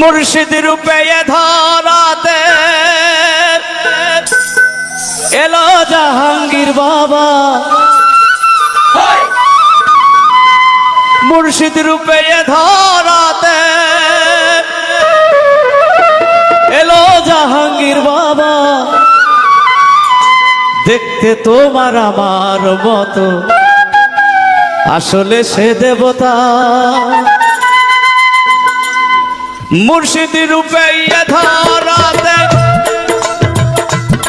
মুর্শিদ রূপে ধরাতে এলো জাহাঙ্গীর বাবা। মুর্শিদ রূপে এ দেখতে তোমার আমার মতো। আসলে সে দেবতা মুর্শিদ রূপে ধরাতে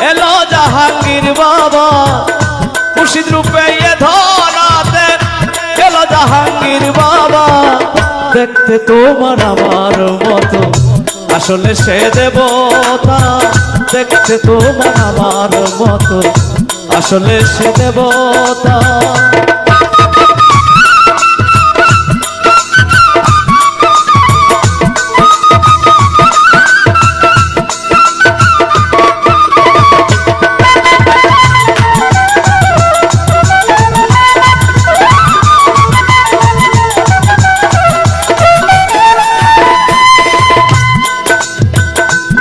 এলো জাহাঙ্গীর বাবা। মুর্শিদ রূপে ধরাতে এলো জাহাঙ্গীর বাবা। দেখতে তোমার আমার মতো। আসলে সে দেবতা দেখতে তোমার আমার মতো। আসলে সে দেবতা।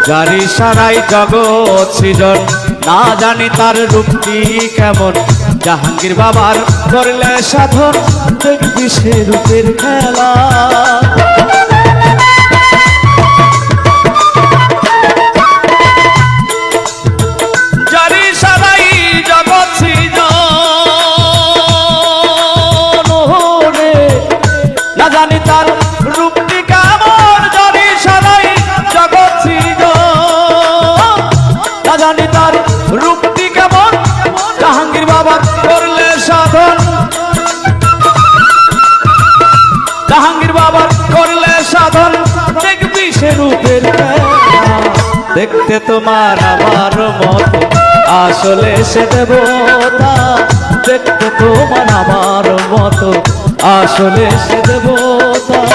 গাড়ি সারাই জগৎ সৃজন। না জানি তার রূপটি কেমন। জাহাঙ্গীর বাবার করলে সাধন, দেখবি সে রূপের খেলা। জানি তার রূপটি কেমন। জাহাঙ্গীর বাবা করলে সাধন দেখবি সে রূপের দেখতে তোমার আমার মত, আসলে সে দেবতা। দেখতে তোমার আমার মত, আসলে সে দেবতা।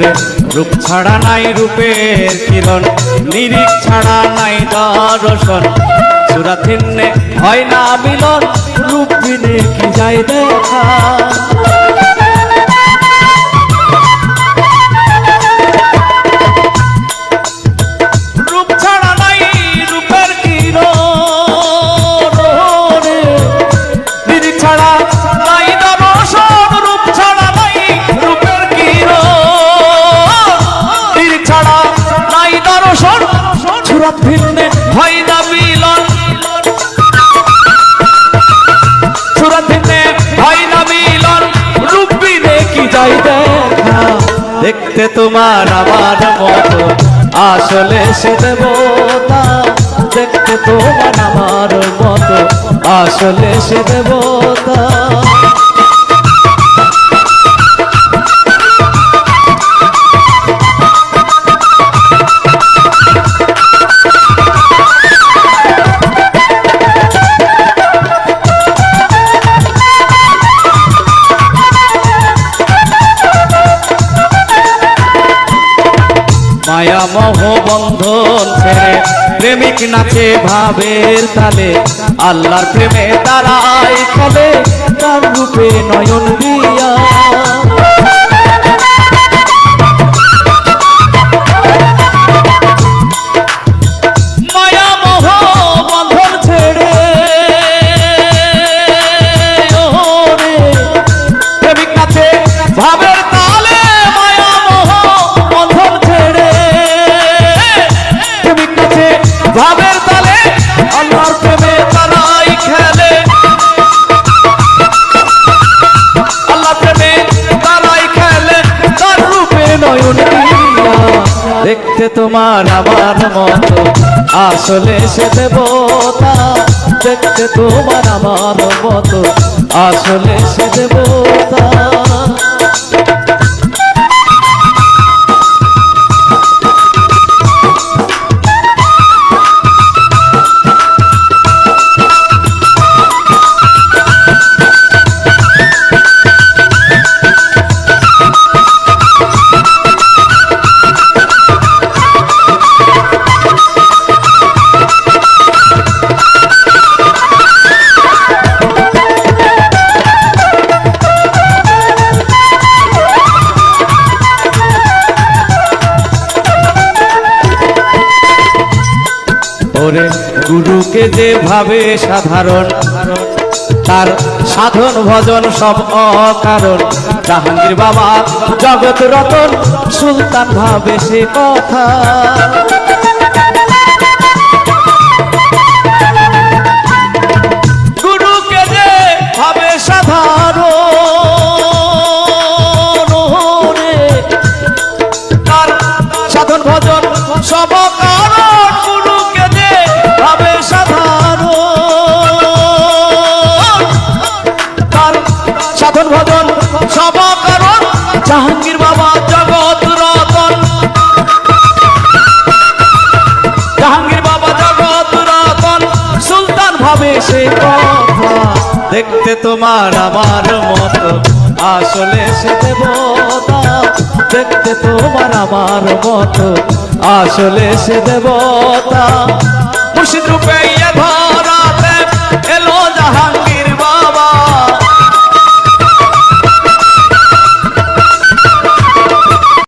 ওরে রূপ ছাড়া নাই রূপের কিরণ, নিরিখ ছাড়া নাই দর্শন। সুরাথিন্নে হয় না মিলন, রূপ বিনে কি যায় দেখা? দেখতে তোমার আমার মতো। আসলে সে দেবতা দেখতে তোমার আমার মতো। আসলে সে দেবতা। মায়া মোহ বন্ধন ছেড়ে প্রেমিক নাচে ভাবের তালে, আল্লাহর প্রেমে তারাই খেলে তার রূপে নয়ন দিয়া। তোমার আমার মতো। আসলে সে দেবতা দেখতে তোমার আমার মতো। আসলে সে দেবতা গুরুকে যেভাবে সাধারণ, তার সাধন ভজন সব অকারণ। জাহাঙ্গীর বাবা জগৎ রতন, সুলতান ভাবে সে কথা। সে কথা দেখতে তোমার আমার মতো। আসলে সে দেবতা দেখতে তোমার আমার মতো। আসলে সে দেবতা। মুর্শিদ রূপে ধর